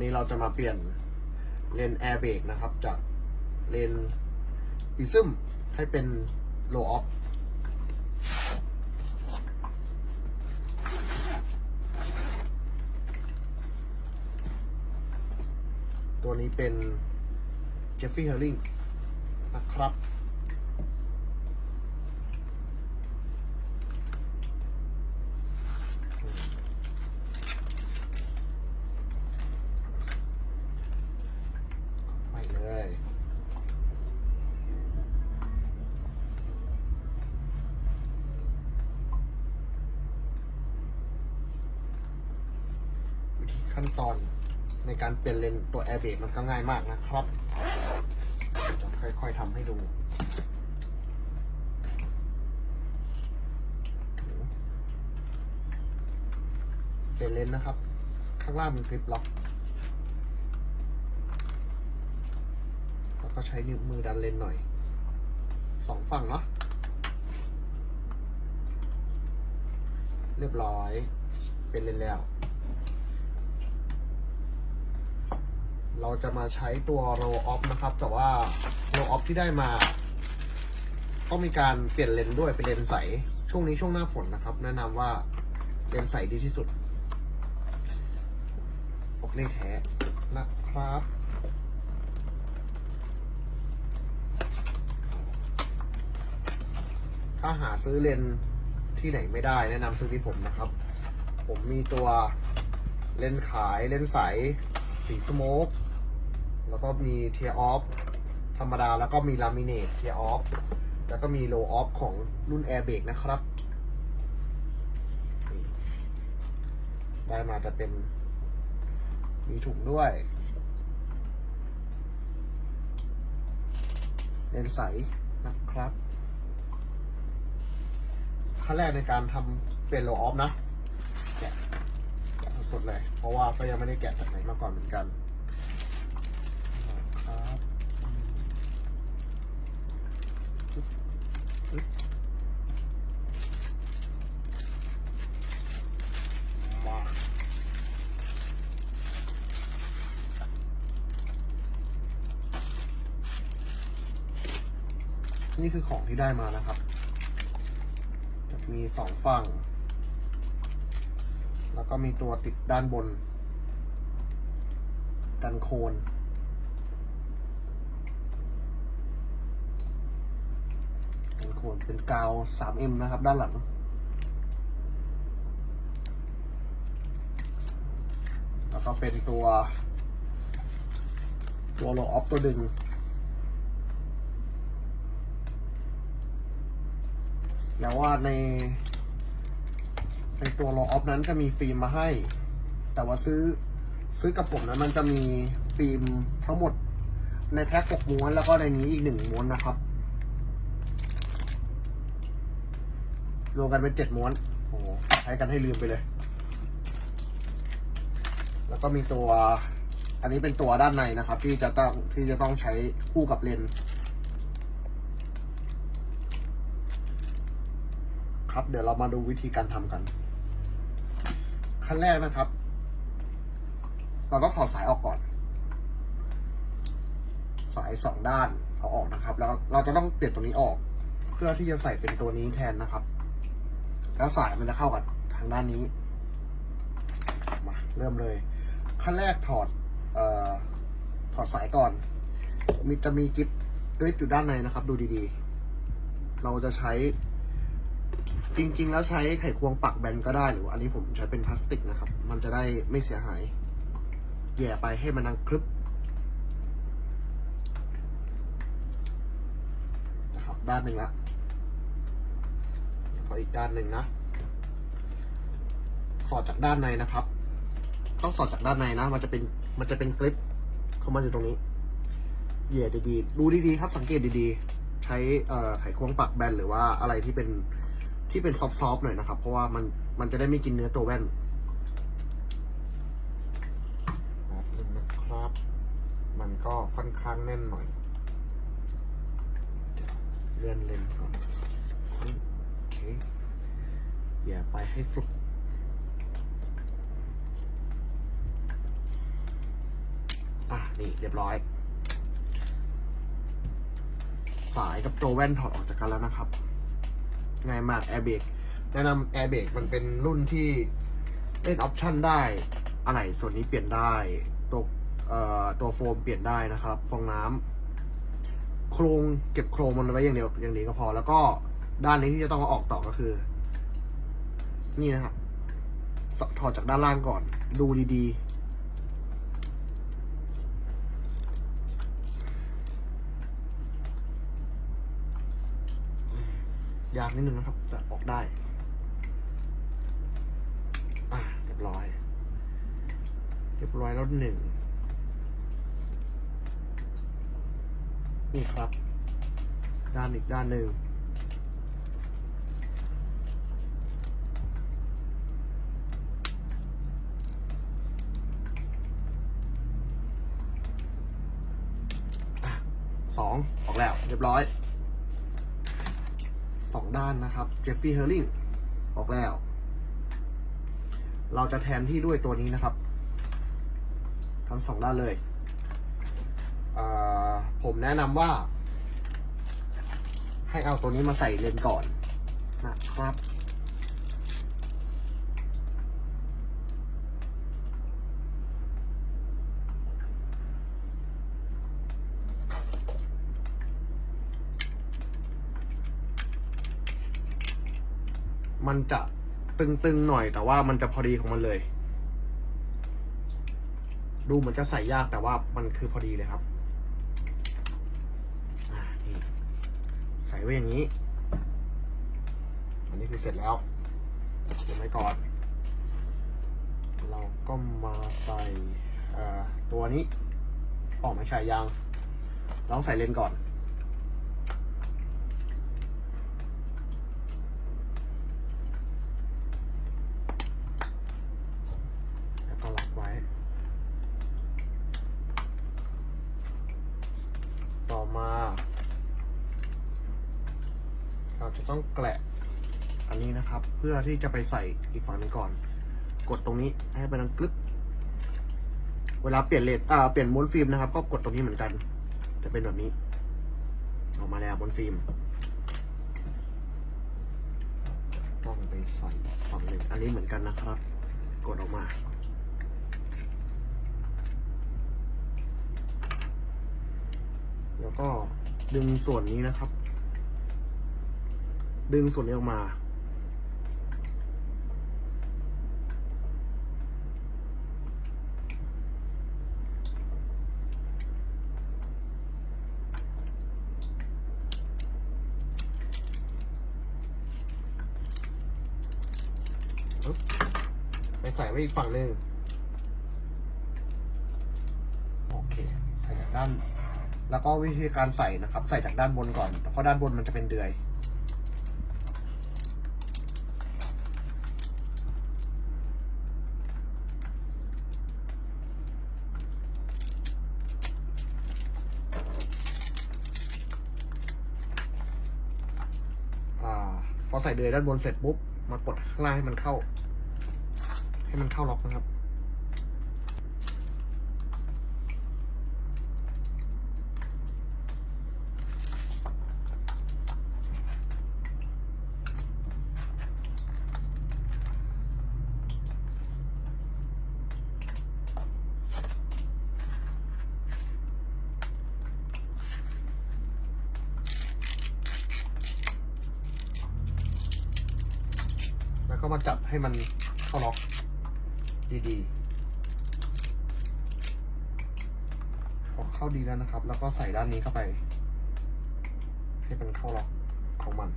วันนี้เราจะมาเปลี่ยนเลนแอร์เบรกนะครับ จากเลนพิซึมให้เป็นโลออฟตัวนี้เป็นเจฟฟี่เฮอร์ลิงนะครับ ขั้นตอนในการเปลี่ยนเลนตัวแอร์เบรกมันก็ง่ายมากนะครับจะค่อยๆทำให้ดูเปลี่ยนเลนนะครับ ข้างล่างเป็นคลิปล็อก แล้วก็ใช้นิ้วมือดันเลนหน่อยสองฝั่งเนาะเรียบร้อย เป็นเลนแล้ว เราจะมาใช้ตัว roll off นะครับ แต่ว่า roll off ที่ได้มา ต้องมีการเปลี่ยนเลนด้วยเป็นเลนใส ช่วงนี้ช่วงหน้าฝนนะครับ แนะนำว่าเลนใสดีที่สุดออกเลขแท้นะครับถ้าหาซื้อเลนที่ไหนไม่ได้แนะนำซื้อที่ผมนะครับ ผมมีตัวเลนขายเลนใส สีสโมก แล้วก็มีเทียร์ออฟธรรมดาแล้วก็มีลามิเนตเทียร์ออฟแล้วก็มีโลออฟของรุ่น Air b r a k นะครับนี่ได้มาจะเป็น มีถุงด้วยเลนส์ใสนะครับขั้นแรกในการทำเป็นโลออฟนะแกะแกะสดๆเลย เพราะว่าก็ยังไม่ได้แกะจากไหนมาก่อนเหมือนกันครับปึ๊บปึ๊บมา นี่คือของที่ได้มานะครับ จะมีสองฝั่ง แล้วก็มีตัวติดด้านบน กันโคนกันโคนเป็นกาว 3M นะครับ ด้านหลังแล้วก็เป็นตัว ตัวโลออฟตัวดึง แล้วว่าใน ในตัวโลออฟนั้นจะมีฟิล์มมาให้ แต่ว่าซื้อซื้อกับผมนั้นมันจะมีฟิล์มทั้งหมดในแพ็คหกม้วนแล้วก็ในนี้อีกหนึ่งม้วนนะครับ รวมกันเป็นเจ็ดม้วน โอ้โหใช้กันให้ลืมไปเลย แล้วก็มีตัว อันนี้เป็นตัวด้านในนะครับ ที่จะต้องที่จะต้องใช้คู่กับเลนส์ ครับ เดี๋ยวเรามาดูวิธีการทำกัน ขั้นแรกนะครับ เราต้องถอดสายออกก่อน สายสองด้านเอาออกนะครับ แล้วเราจะต้องเปลี่ยนตัวนี้ออก เพื่อที่จะใส่เป็นตัวนี้แทนนะครับ แล้วสายมันจะเข้ากับทางด้านนี้มาเริ่มเลยขั้นแรกถอดเอ่อถอดสายก่อน มีจะมีกิฟกริปอยู่ด้านในนะครับ ดูดีๆ เราจะใช้ จริง ๆ แล้วใช้ไขควงปักแบนก็ได้หรือว่าอันนี้ผมใช้เป็นพลาสติกนะครับ มันจะได้ไม่เสียหาย แย่ไปให้มันดังคลึบนะครับ ด้านหนึ่งละขออีกด้านหนึ่งนะ สอดจากด้านในนะครับ ต้องสอดจากด้านในนะ มันจะเป็นมันจะเป็นคลิปเข้ามาอยู่ตรงนี้เหย่ดีๆ ดูดีๆ ครับสังเกตดีๆ ใช้ไขควงปักแบนหรือว่าอะไรที่เป็น ที่เป็นซอฟต์ๆหน่อยนะครับ เพราะว่ามันมันจะได้ไม่กินเนื้อตัวแว่นแบบนึงนะครับ มันก็ค่อนข้างแน่นหน่อยเลื่อนเลนก่อนโอเคอย่าไปให้สุดนี่เรียบร้อย สายกับตัวแว่นถอดออกจากกันแล้วนะครับ ง่ายมากแอร์เบรกแนะนำแอร์เบรกมันเป็นรุ่นที่เล่นออปชันได้ อะไรส่วนนี้เปลี่ยนได้ตัวตัวโฟมเปลี่ยนได้นะครับ ฟองน้ำโครงเก็บโครงมันไว้อย่างเดียวอย่างนี้ก็พอ แล้วก็ด้านนี้ที่จะต้องอาออกต่อก็คือ นี่นะครับถอดจากด้านล่างก่อน ดูดีๆ ยากนิดนึงนะครับ แต่ออกได้ อะเรียบร้อย เรียบร้อยแล้วหนึ่งนี่ครับ ด้านอีกด้านหนึ่งอะสองออกแล้ว เรียบร้อย สองด้านนะครับเจฟฟี่เฮอร์ลิงออกแล้ว เราจะแทนที่ด้วยตัวนี้นะครับทั้งสองด้านเลยเผมแนะนำว่า ให้เอาตัวนี้มาใส่เลนก่อนนะครับ มันจะตึงๆหน่อย แต่ว่ามันจะพอดีของมันเลย ดูเหมือนจะใส่ยากแต่ว่ามันคือพอดีเลยครับอ่านี่ใส่ไว้อย่างนี้ อันนี้คือเสร็จแล้วเก็บไว้ก่อน เราก็มาใส่ตัวนี้ ออกมาใช้ยางเราต้องใส่เลนก่อน แล้วก็ล็อกไว้ ต่อมา เราจะ ต้องแกะอันนี้นะครับ เพื่อที่จะไปใส่อีกฝั่งหนึงก่อน กดตรงนี้ให้เป็นดังกึ๊บเวลาเปลี่ยนเลนอ่าเปลี่ยนม้วนฟิล์มนะครับ ก็กดตรงนี้เหมือนกัน จะเป็นแบบนี้ ออกมาแล้วบนฟิล์มต้องไปใส่ฝั่งหนึ่งอันนี้เหมือนกันนะครับ กดออกมาแล้วก็ดึงส่วนนี้นะครับ ดึงส่วนนี้ออกมา ไปใส่ไว้อีกฝั่งหนึ่งโอเค ใส่จากด้าน แล้วก็วิธีการใส่นะครับ ใส่จากด้านบนก่อนเพราะด้านบนมันจะเป็นเดือย อ่า พอใส่เดือยด้านบนเสร็จปุ๊บมากดข้างล่างให้มันเข้า ให้มันเข้าล็อกนะครับ ก็มาจับให้มันเข้าล็อกดีๆพอเข้าดีแล้วนะครับ แล้วก็ใส่ด้านนี้เข้าไป ให้มันเข้าล็อกของมัน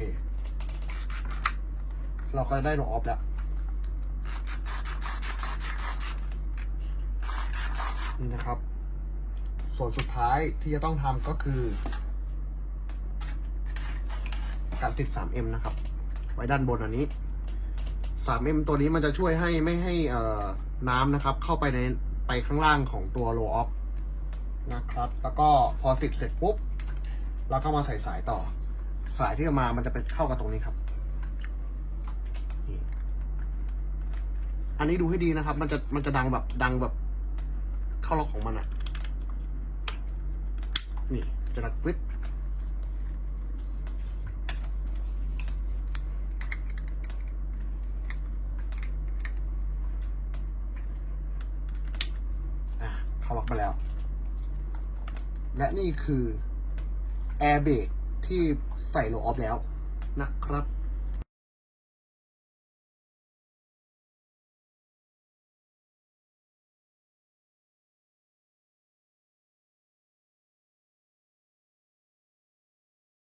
เคเราก็ได้โลออฟแล้วนี่นะครับ ส่วนสุดท้ายที่จะต้องทำก็คือ การติด 3M นะครับ ไว้ด้านบนอันนี้ 3M ตัวนี้มันจะช่วยให้ไม่ให้เอ่อน้ำนะครับ เข้าไปในไปข้างล่างของตัว roll off นะครับ แล้วก็พอติดเสร็จปุ๊บ เราก็มาใส่สายต่อ สายที่เอามามันจะเป็นเข้ากับตรงนี้ครับอันนี้ดูให้ดีนะครับ มันจะมันจะดังแบบดังแบบ เข้าล็อกของมันอะนี่จะดังปึ๊ดอะเข้าล็อกมาแล้ว และนี่คือแอร์เบรก ที่ใส่โลออฟแล้วนะครับ